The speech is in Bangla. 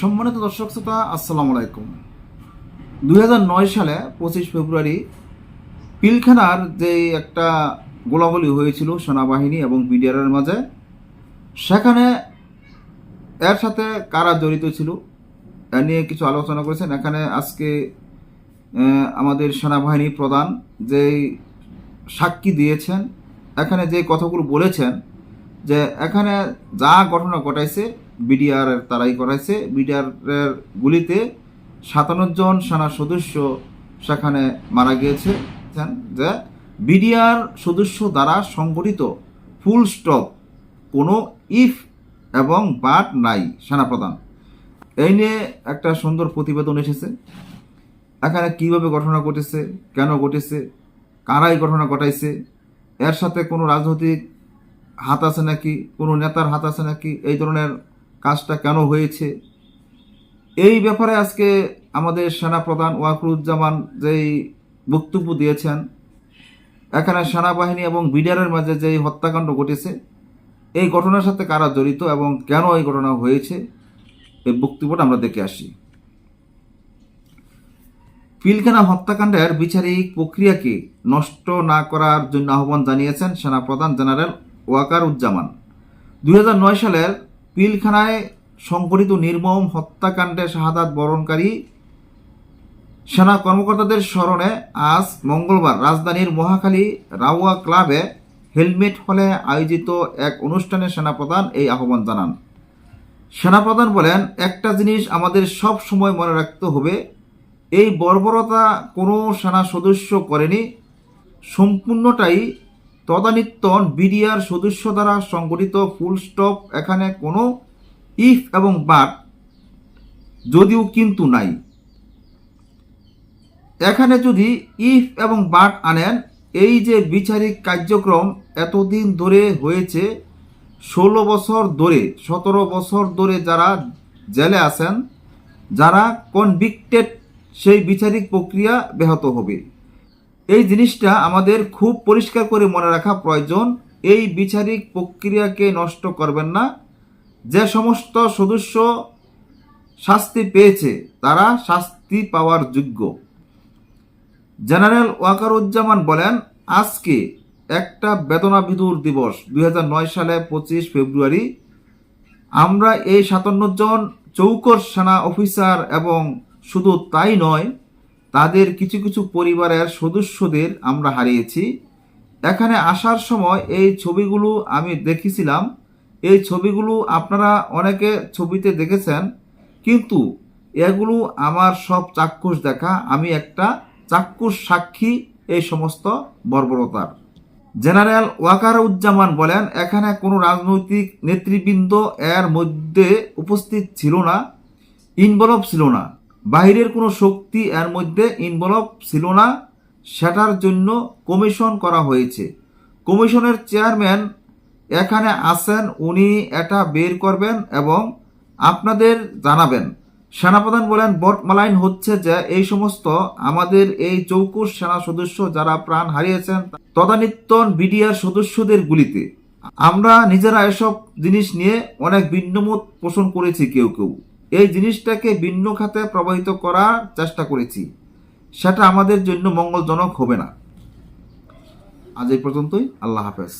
সম্মানিত দর্শক শ্রোতা, আসসালামু আলাইকুম। দু হাজার নয় সালে পঁচিশ ফেব্রুয়ারি পিলখানার যে একটা গোলাগুলি হয়েছিল সেনাবাহিনী এবং বিডিআরের মাঝে, সেখানে এর সাথে কারা জড়িত ছিল, এ নিয়ে কিছু আলোচনা করেছেন। এখানে আজকে আমাদের সেনাবাহিনী প্রধান যেই সাক্ষী দিয়েছেন, এখানে যে কথাগুলো বলেছেন যে এখানে যা ঘটনা ঘটাইছে বিডিআর তারাই করাইছে। বিডিআর এর গুলিতে সাতান্ন জন সেনা সদস্য সেখানে মারা গিয়েছে। যে বিডিআর সদস্য দ্বারা সংগঠিত ফুল স্টপ কোনো ইফ এবং বাট নাই সেনাপ্রধান। এই নিয়ে একটা সুন্দর প্রতিবেদন এসেছে। এখানে কীভাবে ঘটনা ঘটেছে, কেন ঘটেছে, কারাই ঘটনা ঘটাইছে, এর সাথে কোনো রাজনৈতিক হাত আছে নাকি, কোনো নেতার হাত আছে নাকি, এই ধরনের কাজটা কেন হয়েছে? এই ব্যাপারে আজকে আমাদের সেনাপ্রধান ওয়াকরুজ্জামান যেই বক্তব্য দিয়েছেন, এখানে সেনাবাহিনী এবং বিডারের মাঝে যেই হত্যাকাণ্ড ঘটেছে, এই ঘটনার সাথে কারা জড়িত এবং কেন এই ঘটনা হয়েছে, এই বক্তব্যটা আমরা দেখে আসি। পিলখানা হত্যাকাণ্ডের বিচারিক প্রক্রিয়াকে নষ্ট না করার জন্য আহ্বান জানিয়েছেন সেনাপ্রধান জেনারেল ওয়াকার উজ্জামান দুই সালের পিলখানায় সংঘটিত নির্মম হত্যাকাণ্ডে শাহাদাত বরণকারী সেনা কর্মকর্তাদের স্মরণে আজ মঙ্গলবার রাজধানীর মহাখালী রাওয়া ক্লাবে হেলমেট হলে আয়োজিত এক অনুষ্ঠানে সেনাপ্রধান এই আহ্বান জানান। সেনাপ্রধান বলেন, একটা জিনিস আমাদের সব সময় মনে রাখতে হবে, এই বর্বরতা কোনো সেনা সদস্য করেনি, সম্পূর্ণটাই তদানীন্তন বিডিআর সদস্য দ্বারা সংগঠিত ফুল স্টপ এখানে কোনো ইফ এবং বাট যদিও কিন্তু নাই। এখানে যদি ইফ এবং বাট আনেন, এই যে বিচারিক কার্যক্রম এতদিন ধরে হয়েছে, ষোলো বছর ধরে, সতেরো বছর ধরে যারা জেলে আছেন, যারা কনভিক্টেড সেই বিচারিক প্রক্রিয়া ব্যাহত হবে। এই জিনিসটা আমাদের খুব পরিষ্কার করে মনে রাখা প্রয়োজন। এই বিচারিক প্রক্রিয়াকে নষ্ট করবেন না। যে সমস্ত সদস্য শাস্তি পেয়েছে, তারা শাস্তি পাওয়ার যোগ্য। জেনারেল ওয়াকারুজ্জামান বলেন, আজকে একটা বেদনা বিদুর দিবস দু হাজার নয় সালে পঁচিশ ফেব্রুয়ারি। আমরা এই সাতান্ন জন চৌকর সেনা অফিসার এবং শুধু তাই নয় তাদের কিছু কিছু পরিবারের সদস্যদের আমরা হারিয়েছি। এখানে আসার সময় এই ছবিগুলো আমি দেখেছিলাম। এই ছবিগুলো আপনারা অনেকে ছবিতে দেখেছেন, কিন্তু এগুলো আমার সব চাক্ষুষ দেখা। আমি একটা চাক্ষুষ সাক্ষী এই সমস্ত বর্বরতার। জেনারেল ওয়াকারুজ্জামান বলেন, এখানে কোনো রাজনৈতিক নেতৃবৃন্দ এর মধ্যে উপস্থিত ছিল না, ইনভলভ ছিল না। বাইরের কোনো শক্তি এর মধ্যে ইনভলভ ছিল না। সেটার জন্য কমিশন করা হয়েছে। কমিশনের চেয়ারম্যান এখানে আছেন, উনি এটা বের করবেন এবং আপনাদের জানাবেন। সেনাপ্রধান বলেন, বটমালাইন হচ্ছে যে এই সমস্ত আমাদের এই চৌকুশ সেনা সদস্য যারা প্রাণ হারিয়েছেন, তদানীন্তন বিডিআর সদস্যদের গুলিতে। আমরা নিজেরা এসব জিনিস নিয়ে অনেক ভিন্নমত পোষণ করেছি কেউ কেউ। এই জিনিসটাকে ভিন্ন খাতে প্রবাহিত করার চেষ্টা করেছি। সেটা আমাদের জন্য মঙ্গলজনক হবে না। আজ এই পর্যন্তই। আল্লাহ হাফেজ।